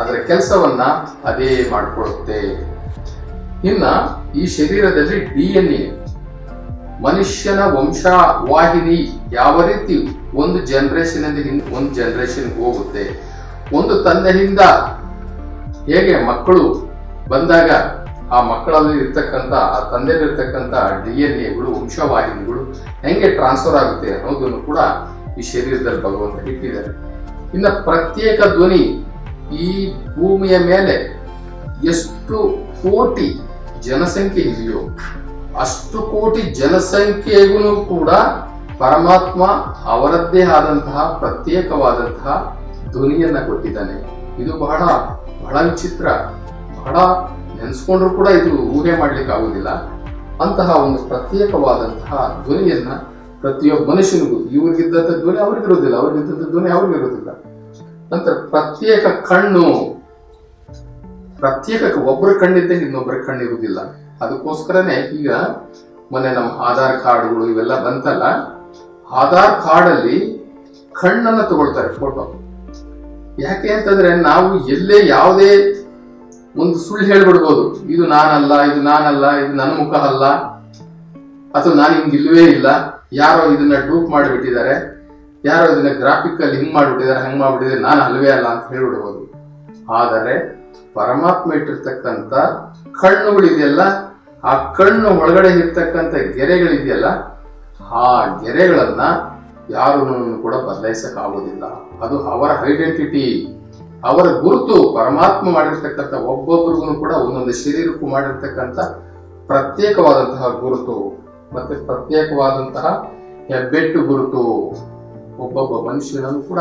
[SPEAKER 1] ಅದರ ಕೆಲಸವನ್ನ ಅದೇ ಮಾಡಿಕೊಡುತ್ತೆ ಇನ್ನ ಈ ಶರೀರದಲ್ಲಿ ಡಿ ಎನ್ ಎ ಮನುಷ್ಯನ ವಂಶವಾಹಿನಿ ಯಾವ ರೀತಿ ಒಂದು ಜನರೇಷನ್ ಒಂದು ಜನರೇಷನ್ ಹೋಗುತ್ತೆ? ಒಂದು ತಂದೆಯಿಂದ ಹೇಗೆ ಮಕ್ಕಳು ಬಂದಾಗ ಆ ಮಕ್ಕಳಲ್ಲಿ ಇರ್ತಕ್ಕಂಥ, ಆ ತಂದೆಯಲ್ಲಿರ್ತಕ್ಕಂಥ ಡಿ ಎನ್ ಎಗಳು ವಂಶವಾಹಿನಿಗಳು ಹೆಂಗೆ ಟ್ರಾನ್ಸ್ಫರ್ ಆಗುತ್ತೆ ಅನ್ನೋದನ್ನು ಕೂಡ ಈ ಶರೀರದಲ್ಲಿ ಭಗವಂತ ಇಟ್ಟಿದ್ದಾರೆ. ಇನ್ನು ಪ್ರತ್ಯೇಕ ಧ್ವನಿ ಈ ಭೂಮಿಯ ಮೇಲೆ ಎಷ್ಟು ಕೋಟಿ ಜನಸಂಖ್ಯೆ ಇದೆಯೋ ಅಷ್ಟು ಕೋಟಿ ಜನಸಂಖ್ಯೆಗೂ ಕೂಡ ಪರಮಾತ್ಮ ಅವರದ್ದೇ ಆದಂತಹ ಪ್ರತ್ಯೇಕವಾದಂತಹ ಧ್ವನಿಯನ್ನ ಕೊಟ್ಟಿದ್ದಾನೆ. ಇದು ಬಹಳ ಬಹಳ ವಿಚಿತ್ರ, ಬಹಳ ನೆನೆಸ್ಕೊಂಡ್ರು ಕೂಡ ಇದು ಊಹೆ ಮಾಡ್ಲಿಕ್ಕೆ ಆಗುದಿಲ್ಲ ಅಂತಹ ಒಂದು ಪ್ರತ್ಯೇಕವಾದಂತಹ ಧ್ವನಿಯನ್ನ ಪ್ರತಿಯೊಬ್ಬ ಮನುಷ್ಯನಿಗೂ ಇವ್ರಿಗಿದ್ದಂಥ ಧ್ವನಿ ಅವ್ರಿಗಿರೋದಿಲ್ಲ ಅವ್ರಿಗಿದ್ದಂಥ ಧ್ವನಿ ಅವ್ರಿಗಿರೋದಿಲ್ಲ ನಂತರ ಪ್ರತ್ಯೇಕ ಕಣ್ಣು ಪ್ರತ್ಯೇಕ ಒಬ್ಬರ ಕಣ್ಣಿದ್ದಂಗೆ ಇನ್ನೊಬ್ಬರ ಕಣ್ಣಿರುವುದಿಲ್ಲ. ಅದಕ್ಕೋಸ್ಕರನೇ ಈಗ ಮೊನ್ನೆ ನಮ್ಮ ಆಧಾರ್ ಕಾರ್ಡ್ಗಳು ಇವೆಲ್ಲ ಬಂತಲ್ಲ, ಆಧಾರ್ ಕಾರ್ಡ್ ಅಲ್ಲಿ ಕಣ್ಣನ್ನ ತಗೊಳ್ತಾರೆ ಫೋಟೋ ಯಾಕೆ ಅಂತಂದ್ರೆ ನಾವು ಎಲ್ಲೇ ಯಾವುದೇ ಒಂದು ಸುಳ್ಳು ಹೇಳ್ಬಿಡ್ಬೋದು. ಇದು ನಾನಲ್ಲ ಇದು ನಾನಲ್ಲ, ಇದು ನನ್ನ ಮುಖ ಅಲ್ಲ, ಅಥವಾ ನಾನು ಹಿಂಗಿಲ್ವೇ ಇಲ್ಲ. ಯಾರೋ ಇದನ್ನ ಟೂಪ್ ಮಾಡಿಬಿಟ್ಟಿದ್ದಾರೆ, ಯಾರೋ ಇದನ್ನ ಗ್ರಾಫಿಕ್ ಅಲ್ಲಿ ಹಿಂಗ್ ಮಾಡಿಬಿಟ್ಟಿದ್ದಾರೆ, ಹಂಗ್ ಮಾಡ್ಬಿಟ್ಟಿದ್ದಾರೆ, ನಾನು ಅಲ್ವೇ ಅಲ್ಲ ಅಂತ ಹೇಳ್ಬಿಡ್ಬೋದು. ಆದರೆ ಪರಮಾತ್ಮ ಇಟ್ಟಿರ್ತಕ್ಕಂಥ ಕಣ್ಣುಗಳಿದೆಯಲ್ಲ ಆ ಕಣ್ಣು ಒಳಗಡೆ ಇರ್ತಕ್ಕಂಥ ಗೆರೆಗಳಿದೆಯಲ್ಲ, ಆ ಗೆರೆಗಳನ್ನ ಯಾರು ಕೂಡ ಬದಲಾಯಿಸಕ್ ಆಗೋದಿಲ್ಲ ಅದು ಅವರ ಐಡೆಂಟಿಟಿ ಅವರ ಗುರುತು ಪರಮಾತ್ಮ ಮಾಡಿರ್ತಕ್ಕಂಥ ಒಬ್ಬೊಬ್ಬರಿಗೂ ಕೂಡ ಒಂದೊಂದು ಶರೀರಕ್ಕೂ ಮಾಡಿರ್ತಕ್ಕಂಥ ಪ್ರತ್ಯೇಕವಾದಂತಹ ಗುರುತು ಮತ್ತೆ ಪ್ರತ್ಯೇಕವಾದಂತಹ ಹೆಬ್ಬೆಟ್ಟು ಗುರುತು. ಒಬ್ಬೊಬ್ಬ ಮನುಷ್ಯನನ್ನು ಕೂಡ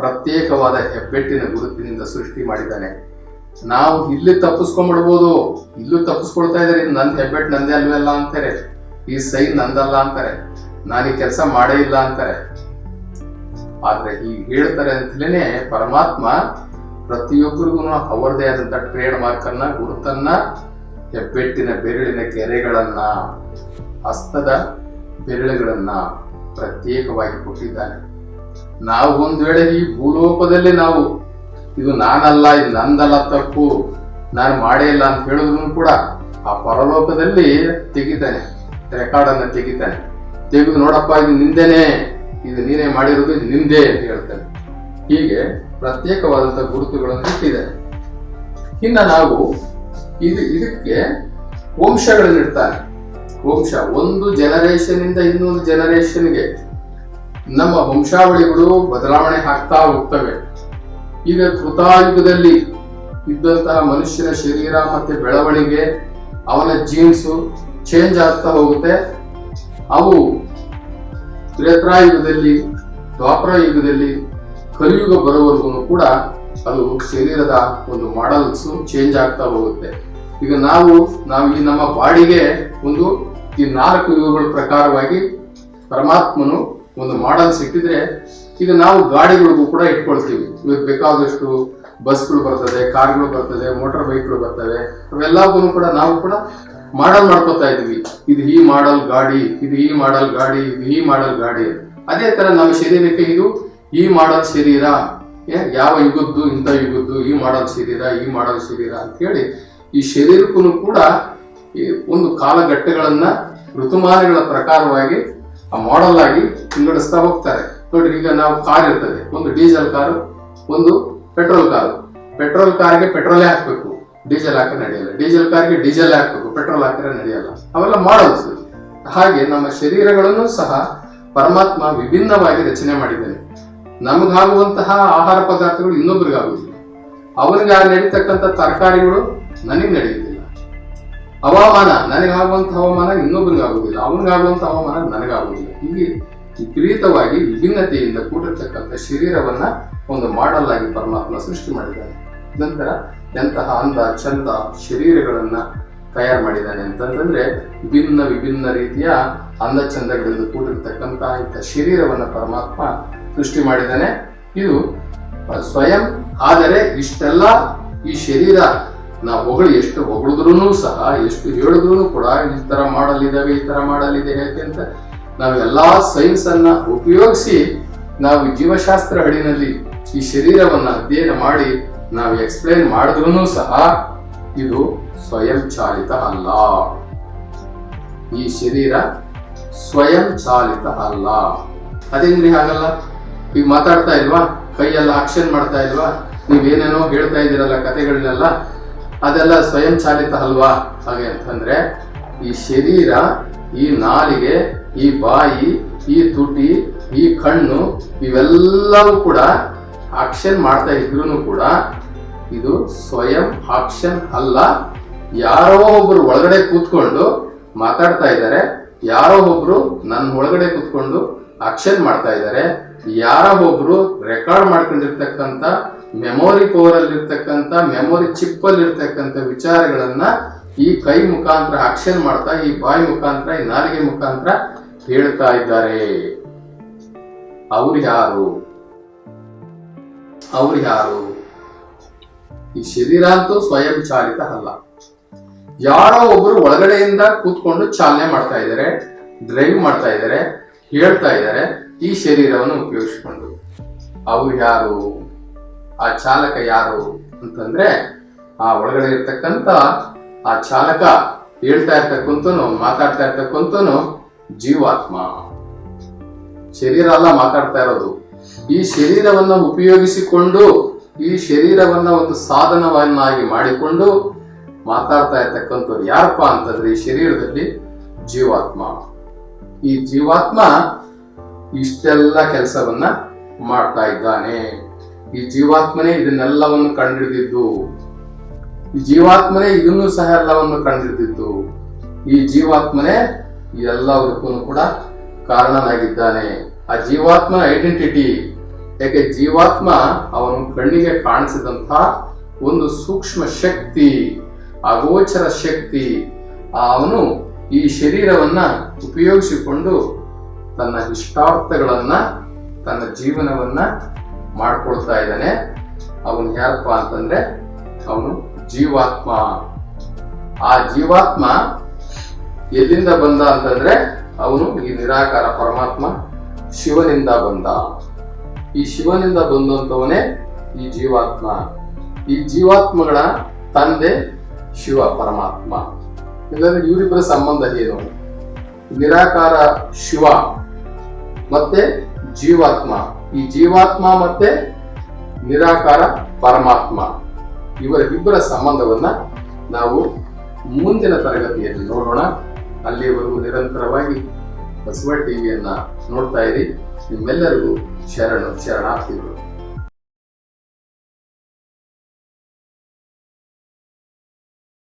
[SPEAKER 1] ಪ್ರತ್ಯೇಕವಾದ ಹೆಬ್ಬೆಟ್ಟಿನ ಗುರುತಿನಿಂದ ಸೃಷ್ಟಿ ಮಾಡಿದ್ದಾನೆ. ನಾವು ಇಲ್ಲಿ ತಪ್ಪಿಸ್ಕೊಂಡ್ಬಿಡ್ಬೋದು. ಇಲ್ಲೂ ತಪ್ಪಿಸ್ಕೊಳ್ತಾ ಇದಾರೆ ಇದು ನನ್ನ ಹೆಬ್ಬೆಟ್ ನಂದೇ ಅಲ್ಲ ಅಂತಾರೆ. ಈ ಸೈನ್ ನಂದಲ್ಲ ಅಂತಾರೆ. ನಾನು ಈ ಕೆಲಸ ಮಾಡೇ ಇಲ್ಲ ಅಂತಾರೆ. ಆದ್ರೆ ಈಗ ಹೇಳ್ತಾರೆ ಅಂತಲೇ ಪರಮಾತ್ಮ ಪ್ರತಿಯೊಬ್ಬರಿಗೂ ಅವರದೇ ಆದಂತ ಟ್ರೇಡ್ ಮಾರ್ಕ್ ಅನ್ನ ಗುರುತನ್ನ, ಹೆಬ್ಬೆಟ್ಟಿನ ಬೆರಳಿನ ಗೆರೆಗಳನ್ನ ಹಸ್ತದ ಬೆರಳುಗಳನ್ನ ಪ್ರತ್ಯೇಕವಾಗಿ ಕೊಟ್ಟಿದ್ದಾನೆ. ನಾವು ಒಂದ್ ವೇಳೆ ಈ ಭೂಲೋಕದಲ್ಲಿ ನಾವು ಇದು ನಾನಲ್ಲ, ಇದು ನಂದಲ್ಲ ತಪ್ಪು. ನಾನು ಮಾಡೇ ಇಲ್ಲ ಅಂತ ಹೇಳಿದ್ರು ಕೂಡ ಆ ಪರಲೋಕದಲ್ಲಿ ತೆಗಿತಾನೆ ರೆಕಾರ್ಡ್ ಅನ್ನ ತೆಗಿತಾನೆ. ತೆಗೆದು ನೋಡಪ್ಪ, ಇದು ನಿಂದೇನೆ. ಇದು ನೀನೇ ಮಾಡಿರೋದು, ಇದು ನಿಂದೆ ಅಂತ ಹೇಳ್ತಾನೆ. ಹೀಗೆ ಪ್ರತ್ಯೇಕವಾದಂತಹ ಗುರುತುಗಳನ್ನು ಇಟ್ಟಿದ್ದಾನೆ ಇನ್ನ ನಾವು ಇದು ಇದಕ್ಕೆ ವಂಶಗಳನ್ನಿಡ್ತಾನೆ ವಂಶ, ಒಂದು ಜನರೇಷನ್ ಇಂದ ಇನ್ನೊಂದು ಜನರೇಷನ್ಗೆ ನಮ್ಮ ವಂಶಾವಳಿಗಳು ಬದಲಾವಣೆ ಆಗ್ತಾ ಹೋಗ್ತವೆ. ಈಗ ಕೃತಾಯುಗದಲ್ಲಿ ಇದ್ದಂತಹ ಮನುಷ್ಯನ ಶರೀರ ಮತ್ತೆ ಬೆಳವಣಿಗೆ, ಅವನ ಜೀನ್ಸು ಚೇಂಜ್ ಆಗ್ತಾ ಹೋಗುತ್ತೆ. ಅವು ತ್ರೇತ್ರಾಯುಗದಲ್ಲಿ ದ್ವಾಪರ ಯುಗದಲ್ಲಿ ಕಲಿಯುಗ ಬರೋವರೆಗೂ ಕೂಡ ಅದು ಶರೀರದ ಒಂದು ಮಾಡಲ್ಸ್ ಚೇಂಜ್ ಆಗ್ತಾ ಹೋಗುತ್ತೆ. ಈಗ ನಾವು ನಾವು ಈ ನಮ್ಮ ಬಾಡಿಗೆ ಒಂದು, ಈ ನಾಲ್ಕು ಯುಗಗಳ ಪ್ರಕಾರವಾಗಿ ಪರಮಾತ್ಮನು ಒಂದು ಮಾಡಲ್ಸ್ ಇಟ್ಟಿದ್ರೆ ಈಗ ನಾವು ಗಾಡಿಗಳಿಗೂ ಕೂಡ ಇಟ್ಕೊಳ್ತೀವಿ. ಇವಾಗ ಬೇಕಾದಷ್ಟು ಬಸ್ಗಳು ಬರ್ತದೆ, ಕಾರ್ಗಳು ಬರ್ತದೆ ಮೋಟಾರ್ ಬೈಕ್ಗಳು ಬರ್ತವೆ. ಅವೆಲ್ಲವೂ ಕೂಡ ನಾವು ಕೂಡ ಮಾಡಲ್ ಮಾಡ್ಕೋತಾ ಇದೀವಿ. ಇದು ಈ ಮಾಡಲ್ ಗಾಡಿ, ಇದು ಈ ಮಾಡಲ್ ಗಾಡಿ, ಇದು ಈ ಮಾಡಲ್ ಗಾಡಿ ಅದೇ ತರ ನಮ್ಮ ಶರೀರಕ್ಕೆ ಇದು ಈ ಮಾಡಲ್ ಶರೀರ ಯಾವ ಯುಗದ್ದು, ಇಂಥ ಯುಗದ್ದು, ಈ ಮಾಡಲ್ ಶರೀರ, ಈ ಮಾಡಲ್ ಶರೀರ ಅಂತ ಹೇಳಿ ಈ ಶರೀರಕ್ಕೂ ಕೂಡ ಒಂದು ಕಾಲಘಟ್ಟಗಳನ್ನ ಋತುಮಾನಗಳ ಪ್ರಕಾರವಾಗಿ ಆ ಮಾಡಲ್ ಆಗಿ ವಿಂಗಡಿಸ್ತಾ ಹೋಗ್ತಾರೆ. ನೋಡ್ರಿ, ಈಗ ನಾವು ಕಾರ್ ಇರ್ತದೆ. ಒಂದು ಡೀಸೆಲ್ ಕಾರು ಒಂದು ಪೆಟ್ರೋಲ್ ಕಾರು ಪೆಟ್ರೋಲ್ ಕಾರ್ಗೆ ಪೆಟ್ರೋಲೇ ಹಾಕ್ಬೇಕು. ಡೀಸೆಲ್ ಹಾಕಿ ನಡೆಯಲ್ಲ. ಡೀಸೆಲ್ ಕಾರ್ಗೆ ಡೀಸೆಲ್ ಹಾಕ್ಬೇಕು. ಪೆಟ್ರೋಲ್ ಹಾಕಿದ್ರೆ ನಡೆಯಲ್ಲ. ಅವೆಲ್ಲ ಮಾಡಲ್ಸ್ ಹಾಗೆ ನಮ್ಮ ಶರೀರಗಳನ್ನು ಸಹ ಪರಮಾತ್ಮ ವಿಭಿನ್ನವಾಗಿ ರಚನೆ ಮಾಡಿದ್ದಾನೆ. ನಮಗಾಗುವಂತಹ ಆಹಾರ ಪದಾರ್ಥಗಳು ಇನ್ನೊಬ್ರಿಗಾಗುವುದಿಲ್ಲ ಅವನಿಗೆ ನಡೀತಕ್ಕಂಥ ತರಕಾರಿಗಳು ನನಗೆ ನಡೆಯುವುದಿಲ್ಲ ಹವಾಮಾನ ನನಗಾಗುವಂಥ ಹವಾಮಾನ ಇನ್ನೊಬ್ಬರಿಗಾಗುವುದಿಲ್ಲ ಅವನಿಗಾಗುವಂಥ ಹವಾಮಾನ ನನಗಾಗುವುದಿಲ್ಲ ಹೀಗೆ ವಿಪರೀತವಾಗಿ ವಿಭಿನ್ನತೆಯಿಂದ ಕೂಡಿರ್ತಕ್ಕಂಥ ಶರೀರವನ್ನ ಒಂದು ಮಾಡಲ್ ಆಗಿ ಪರಮಾತ್ಮ ಸೃಷ್ಟಿ ಮಾಡಿದ್ದಾನೆ. ನಂತರ ಎಂತಹ ಅಂದ, ಚಂದ ಶರೀರಗಳನ್ನ ತಯಾರು ಮಾಡಿದ್ದಾನೆ ಅಂತಂದ್ರೆ ವಿಭಿನ್ನ ವಿಭಿನ್ನ ರೀತಿಯ ಅಂದ, ಚಂದಗಳಿಂದ ಕೂಡಿರ್ತಕ್ಕಂಥ ಇಂಥ ಶರೀರವನ್ನ ಪರಮಾತ್ಮ ಸೃಷ್ಟಿ ಮಾಡಿದ್ದಾನೆ. ಇದು ಸ್ವಯಂ, ಆದರೆ ಇಷ್ಟೆಲ್ಲ ಈ ಶರೀರ ನಾವು ಹೊಗಳು ಎಷ್ಟು ಹೊಗಳಿದ್ರು ಸಹ, ಎಷ್ಟು ಹೇಳಿದ್ರು ಕೂಡ ಈ ತರ ಮಾಡಲಿದ್ದಾವೆ, ಈ ತರ ಮಾಡಲಿದೆ ಅಂತ ನಾವು ಎಲ್ಲಾ ಸೈನ್ಸ್ ಅನ್ನ ಉಪಯೋಗಿಸಿ ನಾವು ಜೀವಶಾಸ್ತ್ರ ಅಡಿನಲ್ಲಿ ಈ ಶರೀರವನ್ನು ಅಧ್ಯಯನ ಮಾಡಿ ನಾವು ಎಕ್ಸ್ಪ್ಲೈನ್ ಮಾಡಿದ್ರು ಸಹ ಇದು ಸ್ವಯಂ ಚಾಲಿತ ಅಲ್ಲ. ಈ ಶರೀರ ಸ್ವಯಂ ಚಾಲಿತ ಅಲ್ಲ. ಅದೇನ್ರಿ ಹಾಗಲ್ಲ? ಈಗ ಮಾತಾಡ್ತಾ ಇಲ್ವಾ? ಕೈಯೆಲ್ಲ ಆಕ್ಷನ್ ಮಾಡ್ತಾ ಇಲ್ವಾ? ನೀವೇನೇನೋ ಹೇಳ್ತಾ ಇದ್ದೀರಲ್ಲ ಕಥೆಗಳನ್ನೆಲ್ಲ, ಅದೆಲ್ಲ ಸ್ವಯಂ ಚಾಲಿತ ಅಲ್ವಾ? ಹಾಗೆ ಅಂತಂದ್ರೆ ಈ ಶರೀರ ಈ ನಾಲಿಗೆ ಈ ಬಾಯಿ, ಈ ತುಟಿ, ಈ ಕಣ್ಣು ಇವೆಲ್ಲವೂ ಕೂಡ ಆಕ್ಷನ್ ಮಾಡ್ತಾ ಇದ್ರು ಕೂಡ ಇದು ಸ್ವಯಂ ಆಕ್ಷನ್ ಅಲ್ಲ. ಯಾರೋ ಒಬ್ರು ಒಳಗಡೆ ಕೂತ್ಕೊಂಡು ಮಾತಾಡ್ತಾ ಇದ್ದಾರೆ, ಯಾರೋ ಒಬ್ರು ನನ್ನ ಒಳಗಡೆ ಕೂತ್ಕೊಂಡು ಆಕ್ಷನ್ ಮಾಡ್ತಾ ಇದ್ದಾರೆ, ಯಾರೋ ಒಬ್ರು ರೆಕಾರ್ಡ್ ಮಾಡ್ಕೊಂಡಿರ್ತಕ್ಕಂಥ ಮೆಮೊರಿ ಪವರ್ ಅಲ್ಲಿ ಇರ್ತಕ್ಕಂಥ ಮೆಮೊರಿ ಚಿಪ್ ಅಲ್ಲಿ ಇರ್ತಕ್ಕಂಥ ವಿಚಾರಗಳನ್ನ ಈ ಕೈ ಮುಖಾಂತರ ಆಕ್ಷನ್ ಮಾಡ್ತಾ, ಈ ಬಾಯಿ ಮುಖಾಂತರ, ಈ ನಾಲಿಗೆ ಮುಖಾಂತರ ಹೇಳ್ತಾ ಇದ್ದಾರೆ. ಅವ್ರು ಯಾರು? ಅವ್ರು ಯಾರು? ಈ ಶರೀರ ಅಂತೂ ಸ್ವಯಂ ಚಾಲಿತ ಅಲ್ಲ. ಯಾರೋ ಒಬ್ರು ಒಳಗಡೆಯಿಂದ ಕೂತ್ಕೊಂಡು ಚಾಲನೆ ಮಾಡ್ತಾ ಇದ್ದಾರೆ, ಡ್ರೈವ್ ಮಾಡ್ತಾ ಇದ್ದಾರೆ, ಹೇಳ್ತಾ ಇದ್ದಾರೆ, ಈ ಶರೀರವನ್ನು ಉಪಯೋಗಿಸಿಕೊಂಡು. ಅವ್ರು ಯಾರು? ಆ ಚಾಲಕ ಯಾರು ಅಂತಂದ್ರೆ, ಆ ಒಳಗಡೆ ಇರ್ತಕ್ಕಂಥ ಆ ಚಾಲಕ ಹೇಳ್ತಾ ಇರ್ತಕ್ಕಂಥನು ಮಾತಾಡ್ತಾ ಇರ್ತಕ್ಕಂಥನು ಜೀವಾತ್ಮ. ಶರೀರ ಅಲ್ಲ ಮಾತಾಡ್ತಾ ಇರೋದು. ಈ ಶರೀರವನ್ನ ಉಪಯೋಗಿಸಿಕೊಂಡು, ಈ ಶರೀರವನ್ನ ಒಂದು ಸಾಧನವನ್ನಾಗಿ ಮಾಡಿಕೊಂಡು ಮಾತಾಡ್ತಾ ಇರ್ತಕ್ಕಂಥವ್ರು ಯಾರಪ್ಪ ಅಂತಂದ್ರೆ ಈ ಶರೀರದಲ್ಲಿ ಜೀವಾತ್ಮ. ಈ ಜೀವಾತ್ಮ ಇಷ್ಟೆಲ್ಲ ಕೆಲಸವನ್ನ ಮಾಡ್ತಾ ಇದ್ದಾನೆ. ಈ ಜೀವಾತ್ಮನೇ ಇದನ್ನೆಲ್ಲವನ್ನು ಕಂಡುಹಿಡಿದಿದ್ದು ಈ ಜೀವಾತ್ಮನೇ ಇದನ್ನು ಸಹ ಎಲ್ಲವನ್ನು ಕಂಡುಹಿಡಿದಿದ್ದು ಈ ಜೀವಾತ್ಮನೇ ಈ ಎಲ್ಲದಕ್ಕೂ ಕೂಡ ಕಾರಣನಾಗಿದ್ದಾನೆ. ಆ ಜೀವಾತ್ಮ ಐಡೆಂಟಿಟಿ ಯಾಕೆ ಜೀವಾತ್ಮ ಅವನು ಕಣ್ಣಿಗೆ ಕಾಣಿಸಿದಂತಹ ಒಂದು ಸೂಕ್ಷ್ಮ ಶಕ್ತಿ, ಅಗೋಚರ ಶಕ್ತಿ, ಅವನು ಈ ಶರೀರವನ್ನ ಉಪಯೋಗಿಸಿಕೊಂಡು ತನ್ನ ಇಷ್ಟಾರ್ಥಗಳನ್ನ, ತನ್ನ ಜೀವನವನ್ನ ಮಾಡ್ಕೊಳ್ತಾ ಇದ್ದಾನೆ. ಅವನು ಯಾರಪ್ಪ ಅಂತಂದ್ರೆ ಅವನು ಜೀವಾತ್ಮ. ಆ ಜೀವಾತ್ಮ ಎಲ್ಲಿಂದ ಬಂದ ಅಂತಂದ್ರೆ ಅವನು ಈ ನಿರಾಕಾರ ಪರಮಾತ್ಮ ಶಿವನಿಂದ ಬಂದ. ಈ ಶಿವನಿಂದ ಬಂದಂತವನೇ ಈ ಜೀವಾತ್ಮ. ಈ ಜೀವಾತ್ಮಗಳ ತಂದೆ ಶಿವ ಪರಮಾತ್ಮ. ಇಲ್ಲಂದ್ರೆ ಇವರಿಬ್ಬರ ಸಂಬಂಧ ಏನು? ನಿರಾಕಾರ ಶಿವ ಮತ್ತೆ ಜೀವಾತ್ಮ. ಈ ಜೀವಾತ್ಮ ಮತ್ತೆ ನಿರಾಕಾರ ಪರಮಾತ್ಮ. ಇವರ ಇಬ್ಬರ ಸಂಬಂಧವನ್ನ ನಾವು ಮುಂದಿನ ತರಗತಿಯಲ್ಲಿ ನೋಡೋಣ. ಅಲ್ಲಿಯವರೆಗೂ ನಿರಂತರವಾಗಿ ಬಸವ ಟಿವಿಯನ್ನ ನೋಡ್ತಾ ಇರಿ. ನಿಮ್ಮೆಲ್ಲರಿಗೂ ಶರಣು ಶರಣಾರ್ಥಿಗಳು.